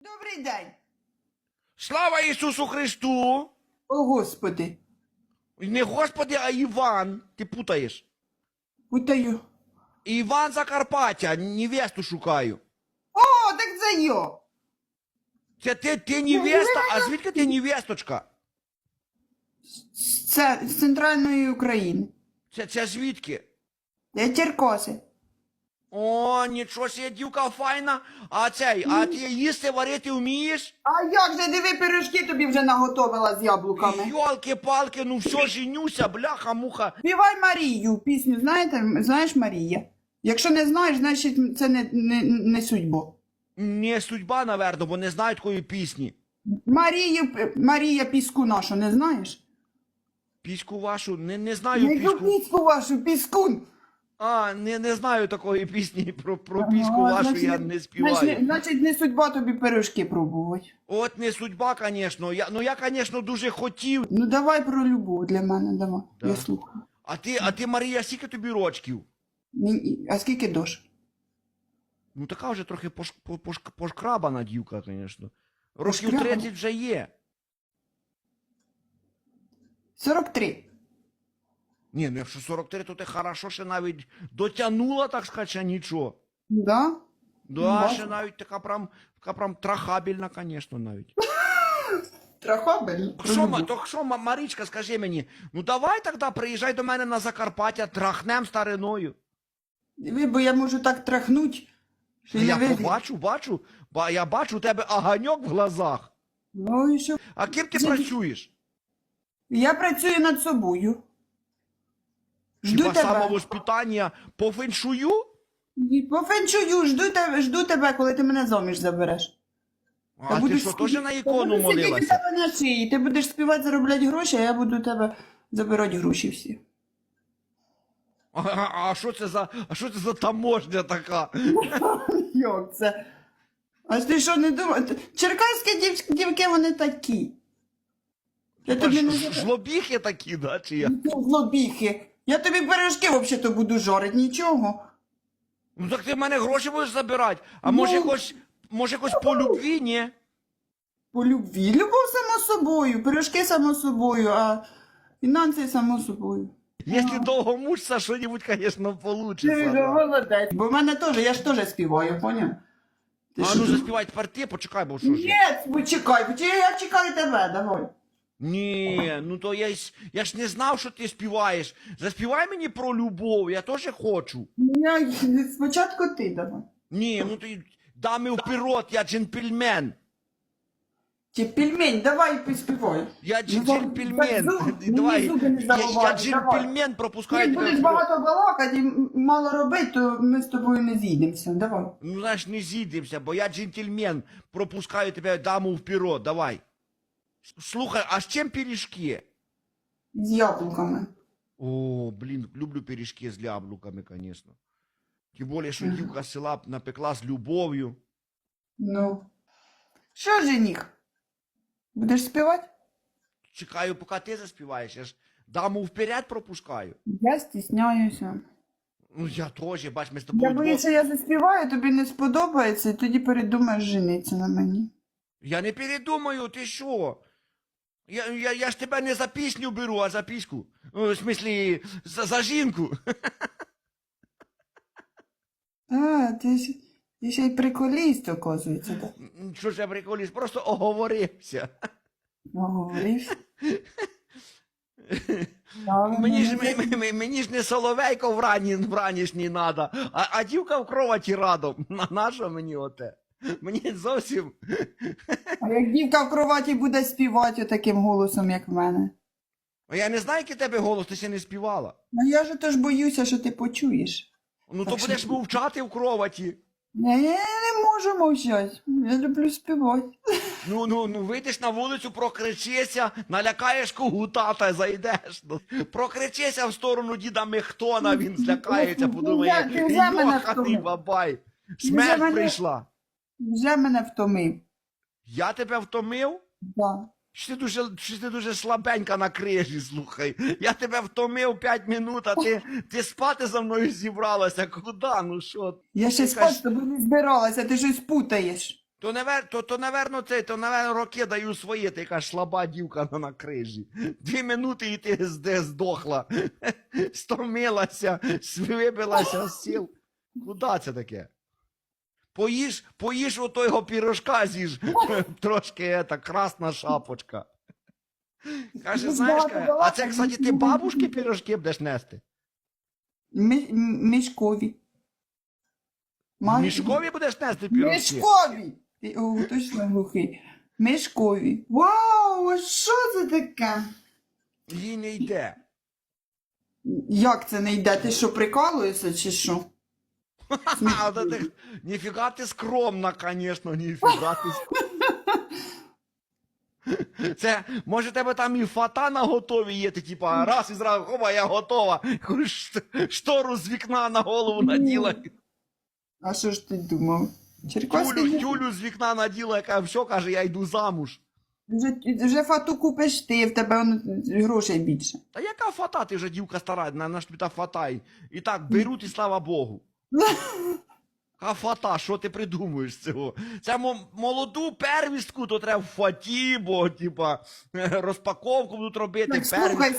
Добрий день. Слава Ісусу Христу! О, Господи. Не Господи, а Іван. Ти путаєш. Путаю. Іван Закарпаття, невесту шукаю. О, так це йо. Це ти, ти невеста, а звідки ти невесточка? Це з центральної України. Це, це звідки? Я Черкоси. О, нічого себе, дівка файна. А цей, а ти їсти варити вмієш? А як же диви пирожки тобі вже наготовила з яблуками? Йолки-палки, ну все, женюся, бляха-муха. Співай Марію, пісню, знаєте, знаєш Марія? Якщо не знаєш, значить це не, не, не судьба. Не судьба, наверно, бо не знаю такої пісні. Марію, Марія піску нашу, не знаєш? Піську вашу, не, не знаю Не піську. піску вашу, піскун. А, не, не знаю такої пісні про, про піську Ага, вашу, значить, я не співаю. Значить, значить, не судьба тобі пирожки пробувати. От не судьба, звісно. Я, ну я, звісно, дуже хотів. Ну давай про любов для мене, давай. Да. Я слухаю. А ти, а ти, Марія, скільки тобі рочків? Мені- А скільки дош? Ну така вже трохи пош, по- пош, пошкрабана дівка, звісно. Років 30 вже є. 43. Ні, ну якщо 43, то ти хорошо ще навіть дотягнула, так сказати, ще нічого. Да? Да, бачу. ще навіть така прям, така прям трахабельна, звісно, навіть. Трахабель. Що, ма- так що, Ма- Марічка, скажи мені, ну давай тоді приїжджай до мене на Закарпаття, трахнем стариною. Диви, бо я можу так трахнуть, що Я не видно. бачу, бачу, ба- я бачу у тебе оганьок в глазах. Ну і що? А ким ти Це- працюєш? Я працюю над собою. Жду Хіба тебе. самовоспитання по феншую? По фенчую, жду тебе, жду тебе, коли ти мене заміж забереш. А ти що, теж на я ікону молилася? тебе на шиї. Ти будеш співати, заробляти гроші, а я буду тебе забирати гроші всі. А, а, а що це за, а що це за таможня така? Як це? А ти що не думаєш? Черкаські дів... дівки вони такі. Я тобі не ж-. Жлобіхи такі, да, чи як? Злобіхи. Я тобі пирожки взагалі буду жорити, нічого. Ну так ти в мене гроші будеш забирати. А Ну. може якось, може якось по любві, ні? По любві. Любов само собою, пирожки само собою, а фінанси само собою. Якщо довго мучиться, що-небудь, звісно, Ти ж молодець. Бо в мене теж, я ж теж співаю, поняв? Ти А що? ну заспівай тепер ти, почекай, бо що ж. Ні, почекай, почекай, я чекаю тебе, давай. Ні, ну то я, ж- я ж не знав, що ти співаєш. Заспівай мені про любов, я теж хочу. Я, спочатку ти давай. Ні, ну ти дами вперед, я джентльмен. Чи пельмень, давай поспівай. Я Ну, джентльмен. так зуб- мені Давай, зуби не я, я джентльмен, пропускаю Як тебе будеш вперед. багато балакати і м- мало робити, то ми з тобою не зійдемося. Давай. Ну, знаєш, не зійдемося, бо я джентльмен, пропускаю тебе даму вперед, давай. Слухай, а з чим пиріжки? З яблуками. О, блін, люблю пиріжки з яблуками, звісно. Тим більше, що Ага. дівка з села напекла з любов'ю. Ну. Що, жених? Будеш співати? Чекаю, поки ти заспіваєш, я ж даму вперед пропускаю. Я стісняюся. Ну, я теж, бач, ми з Я тобою. боюсь, що я заспіваю, тобі не сподобається, і тоді передумаєш жениться на мені. Я не передумаю, ти що? Я, я, я ж тебе не за пісню беру, а за піську. Ну, В смислі, за, за жінку. А, ти ж ти ще й приколіст, оказується, так? Що ж я приколіст, просто оговорився. Оговорився. Мені ж, ну, це- м- м- мені ж не соловейко в, рані, в надо, а, а дівка в кроваті радом. На що мені оте? Мені зовсім. А як дівка в кроваті буде співати таким голосом, як в мене? А Я не знаю, який тебе голос, ти ще не співала. Ну я ж тож боюся, що ти почуєш. Ну то що будеш мовчати в кроваті. Я, я не можу мовчати. Я люблю співати. Ну, ну, ну вийдеш на вулицю, прокричися, налякаєш когута та зайдеш. Ну, прокричися в сторону діда Мехтона, він злякається, Ну, подумає, ти мене бабай, смерть прийшла. Вже мене втомив. Я тебе втомив? Да. Чи ти дуже, чи ти дуже слабенька на крижі, слухай. Я тебе втомив 5 минут, а ти, ти спати за мною зібралася. Куда? Ну що? Я ще спати з тобою не збиралася, ти щось путаєш. То, навер... то, то, наверно, це, то, наверно, роки даю своє, ти яка слаба дівка на, на крижі. Дві минути і ти здохла. Стомилася, вибилася з сіл. Куда це таке? Поїж, поїж у того пірожка з'їж. Трошки ета, красна шапочка. Каже, знаєш, каже, а це, кстати, ти бабушки пірожки будеш нести? М- Мішкові. Мішкові будеш нести пірожки? Мішкові! Ти, О, точно глухий. Мішкові. Вау, а що це таке? Їй не йде. Як це не йде? Ти що, прикалуєшся чи що? А, да ти, ніфіга ти скромна, конечно, ніфіга ти скромна. Це, може, тебе там і фата на готові є, ти типа раз і зразу, хоба, я готова. Штору з вікна на голову наділа. А що ж ти думав? Тюлю, тюлю з вікна наділа, яка все каже, я йду замуж. Вже, вже фату купиш ти, в тебе воно, грошей більше. Та яка фата, ти вже дівка стара, на, на ж тобі та фата. І, і так беруть і слава Богу. А фата, що ти придумуєш з цього? Це молоду первістку, то треба в фаті, бо, типа, розпаковку будуть робити. Так слухай,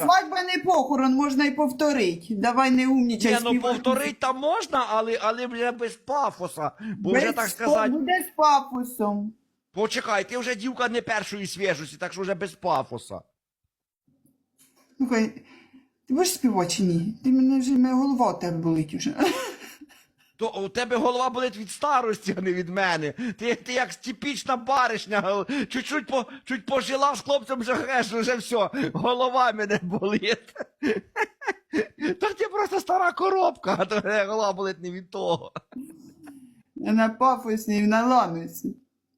не похорон, можна і повторити. Давай не умнічай. Ні, ну співай. повторить там можна, але, але вже без пафоса. Бо вже так сказати. Буде з пафосом. Почекай, ти вже дівка не першої свіжості, так що вже без пафоса. Слухай, ти будеш співати чи ні? Ти мене вже моя голова у тебе болить уже. То у тебе голова болить від старості, а не від мене. Ти, ти як типічна баришня, чуть-чуть по, чуть пожила з хлопцем вже геш, вже все, голова мене болить. Так ти просто стара коробка, а то голова болить не від того. На пафосі і на ламиці.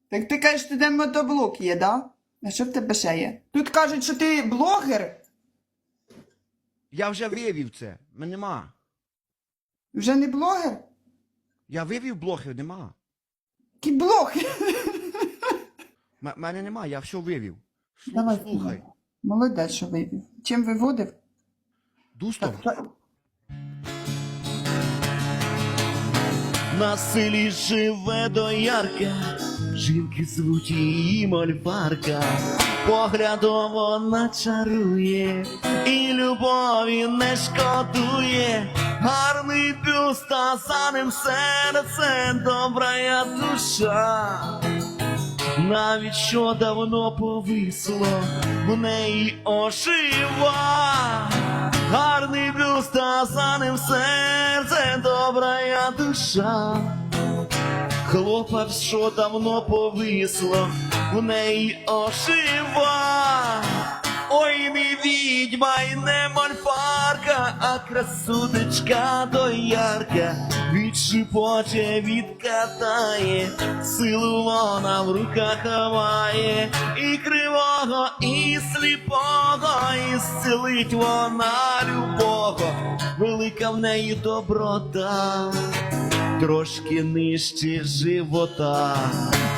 Так ти кажеш, що там мотоблок є, да? А що в тебе ще є? Тут кажуть, що ти блогер. Я вже вивів це, мене нема. Вже не блогер? Я вивів блохів, нема. Які блохи? М- мене нема, я все вивів. Слу- Давай, Слухай, Молодець, що вивів. Чим виводив? Дустав. Так, так. На селі живе доярка, жінки звуть її мольфарка, поглядом вона чарує, і любові не шкодує, гарний бюст, а за ним серце добрая душа. Навіть що давно повисло, в неї ожива. Гарний бюст, а за ним серце добрая душа. Хлопець, що давно повисло, в неї ожива. Ой, не відьма й не мольфарка, а красунечка доярка відшипоче, відкатає, силу вона в руках має, і кривого, і сліпого, і зцілить вона любого, велика в неї доброта трошки нижче живота.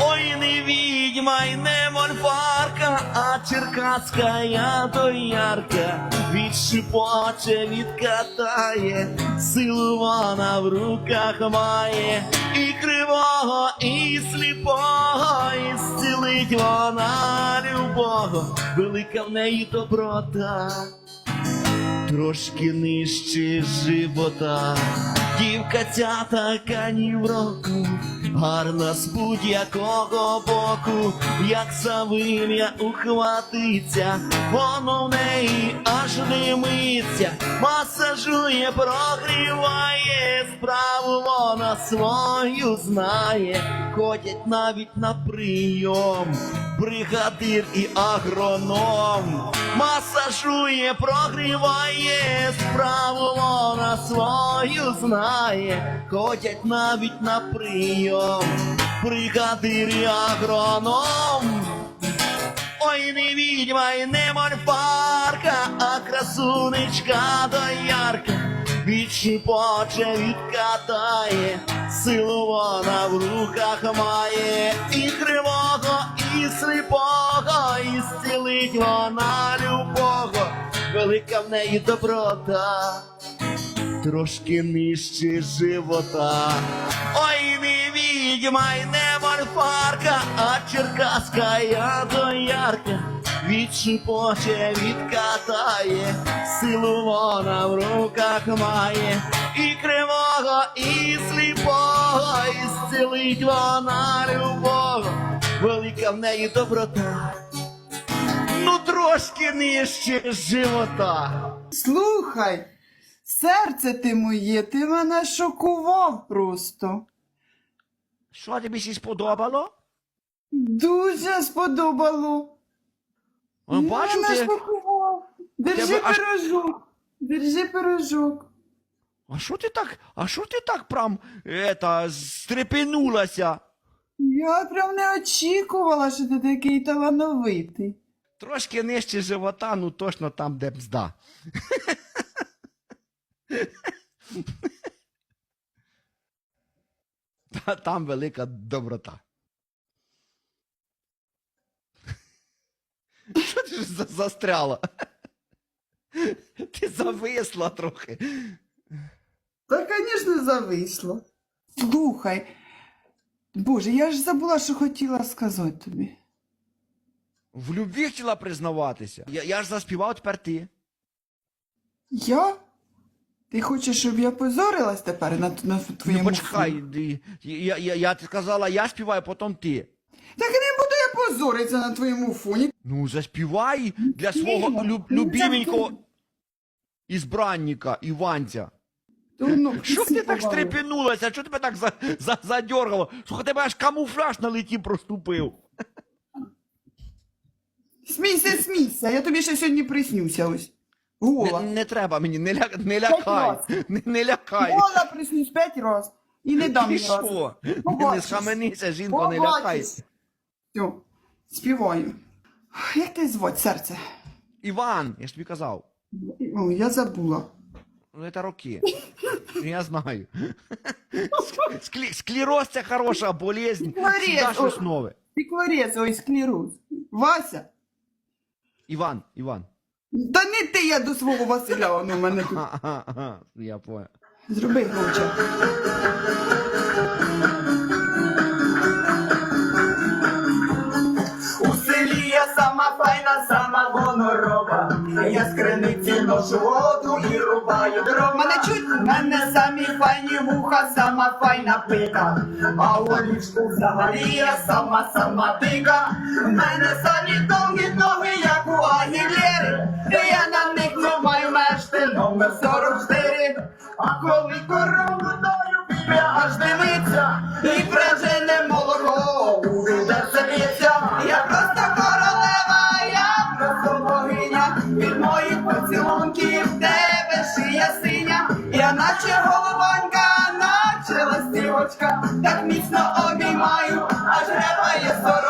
Ой, не відьма й не мольфарка, а черкаська я доярка, відшипоче, відкатає, силу вона в руках має, і кривого, і сліпого, і зцілить вона любого, велика в неї доброта трошки нижче живота. Дівка ця така ні в року, гарна з будь-якого боку, як за вим'я ухватиться, воно в неї аж димиться, масажує, прогріває, справу вона свою знає, ходять навіть на прийом, бригадир і агроном, масажує, прогріває, справу вона свою знає, ходять навіть на прийом, бригадир і агроном. Ой, не відьма і не мольфарка, а красунечка доярка, відшипоче, відкатає, силу вона в руках має, і кривого, і сліпого, і зцілить вона любого, велика в неї доброта трошки нижче живота. Ой, не відьма й не мальфарка, а черкаська доярка відшипоче, відкатає, силу вона в руках має, і кривого, і сліпого, і зцілить вона любого, велика в неї доброта. Ну трошки нижче живота. Слухай, серце ти моє, ти мене шокував просто. Що тобі сі сподобало? Дуже сподобало. О, Бачу, мене ти. шокував. Держи тебе аж- пирожок. Держи пирожок. А що ти так? А що ти так прям ета, стрепенулася? Я прям не очікувала, що ти такий талановитий. Трошки нижче живота, ну точно там, де бзда. Та- Там велика доброта. Що ти ж застряла? Ти зависла трохи. Та, звісно, зависло. Слухай. Боже, я ж забула, що хотіла сказати тобі. В любві хотіла признаватися. Я, я ж заспівав тепер ти. Я? Ти хочеш, щоб я позорилась тепер на, на твоєму Ну, почекай, фоні? ди- я, я, я ти сказала, я співаю, потім ти. Так не буду я позоритися на твоєму фоні. Ну, заспівай для свого люб, любименького ізбранника Іванця. Що ти так стрепенулася? Що тебе так за, за, задергало? Слухай, тебе аж камуфляж на леті проступив. Смійся, смійся, я тобі ще сьогодні приснюся ось. Гола. не треба мені, не, ля, не лякай. раз. Не, не лякай. Гола приснюсь п'ять раз. І не дам Ти ні разу. що? Не Побачиш. схаменися, жінко, не Побачиш. лякай. Все, співаю. Як ти звать, серце? Іван, я ж тобі казав. О, я забула. Ну, это роки. Я знаю. Склі- Склероз це хороша болезнь. Склероз, Всегда щось о. нове. Піклорець, ой, склероз. Вася? Іван, Іван. Та не ти, я до свого Василя, воно в мене тут. Ага, ага, ага, я понял. Зроби громче. У селі я сама файна, сама гонорова. Я з криниці воду і рубаю дрова. Мене чуть? мене самі файні вуха, сама файна пика. А у ліжку взагалі я сама сама дика. Мене самі довгі ноги, як у Агілєри. Я на них не маю мешти, номер 44. А коли корову даю, біля аж дивиться, і прижене наче голубонька, наче ластівочка, так міцно обіймаю, аж репає сорочка.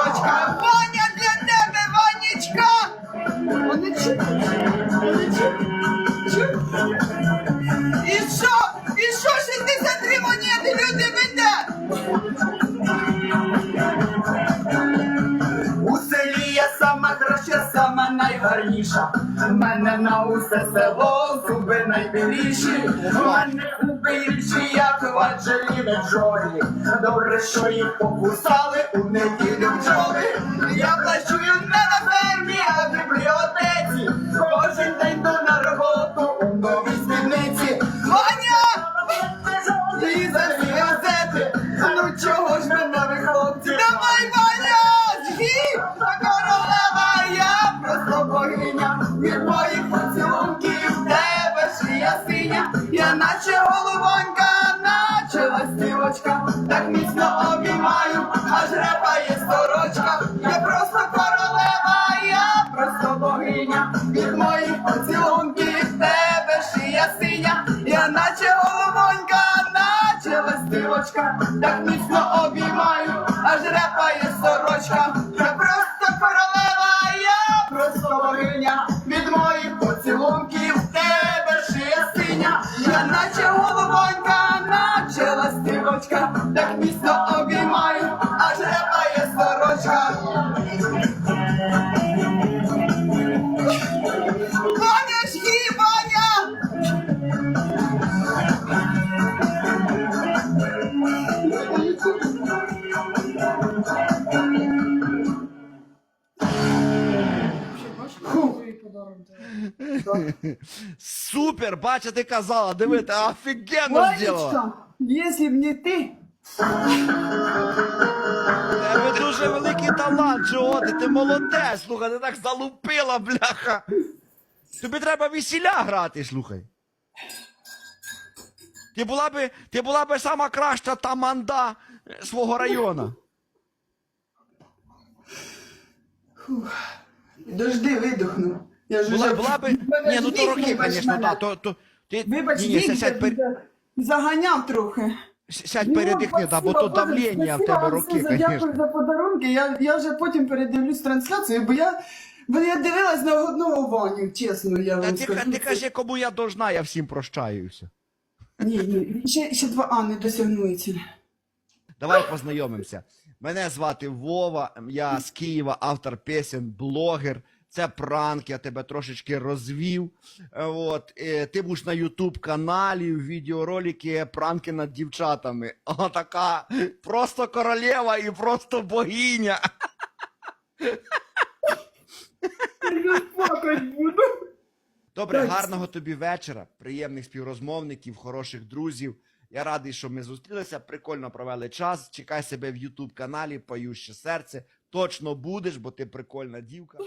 Найгарніша. В мене на усе село зуби найбіліші. В мене губи гірші, як ваджеліни джолі. Добре, що їх покусали у неділю бджоли. Я плачую не на сорочка. Супер, бача, ти казала, диви, ти офігенно зробила. Если б не ти, тебе дуже великий талант, чого ти? Молодець, слухай, ти так залупила, бляха. Тобі треба весіля грати, слухай. Ти була би, ти була би сама краща таманда свого району. дожди видохну. Я ж Була, уже- була би. Мене Ні, ну то роки, вибач звісно, мене. так. То, то, ти, Вибач, ні, ні, вік сядь, сядь, пер, за- заганяв трохи. сядь Ну, передихни, да, бо то давлення в тебе роки, Дякую звісно. за подарунки. Я, я вже потім передивлюсь трансляцію, бо я, бо я дивилась на одного Ваню, чесно, я Та вам ти, скажу. ти кажи, кому я должна, я всім прощаюся. Ні, ні, ще, ще два А не досягнули цілі. Давай познайомимося. Мене звати Вова, я з Києва, автор пісень, блогер. Це пранк, я тебе трошечки розвів. Е, От, е, ти будеш на Ютуб каналі, відеоролики, пранки над дівчатами. О, така просто королева і просто богиня. Я плакать буду. Добре, гарного тобі вечора, приємних співрозмовників, хороших друзів. Я радий, що ми зустрілися, прикольно провели час. Чекай себе в Ютуб каналі Поюще серце. Точно будеш, бо ти прикольна дівка.